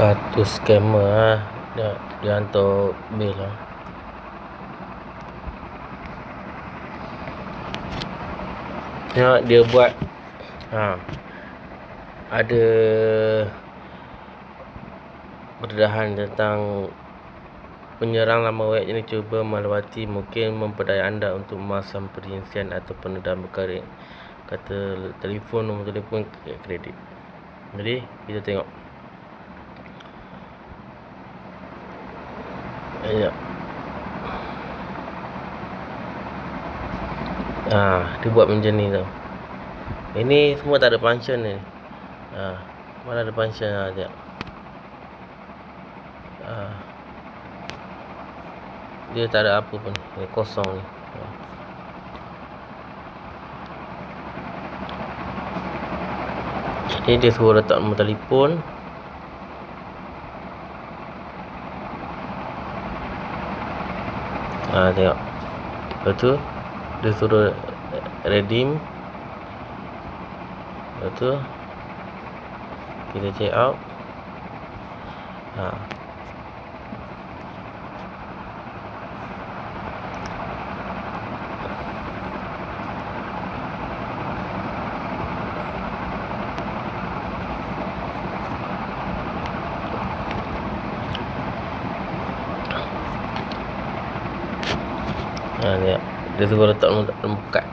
Satu scammer ah. Dia, dia hantar bil lah. Tengok dia buat ha, ada perdedahan tentang penyerang laman web ini cuba melewati mungkin memperdaya anda untuk memasang perincian atau pendedahan perkara. Kata telefon nombor telefon kredit. Jadi kita tengok ya ha, dia buat macam ni tau. Ini semua tak ada function ni. Ha, mana ada function? Ha, tengok ha. dia tak ada apa pun. Dia kosong ni. Ha. jadi dia suruh letak nombor telefon ha, tengok. Lepas tu dia suruh redeem. Lepas tu kita check out. Ha. Ha, tengok. Dia suruh letak nombor, nombor kad.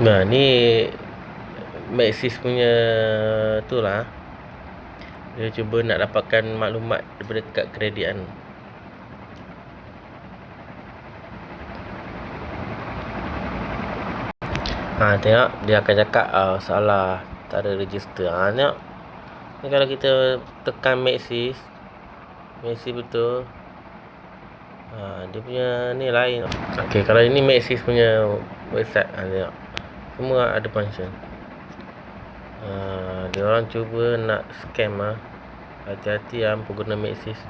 Nah, ni Maxis punya tu lah. Dia cuba nak dapatkan maklumat daripada kad kredit Ha, tengok dia akan cakap uh, salah tak ada register. Ha, tengok. Ni kalau kita tekan Maxis Maxis betul. Ha, dia punya ni lain. Okey, kalau ini Maxis punya website. Ha, tengok. Semua ada function. Ha, dia orang cuba nak scam. Ha. Hati-hati ah pengguna Maxis.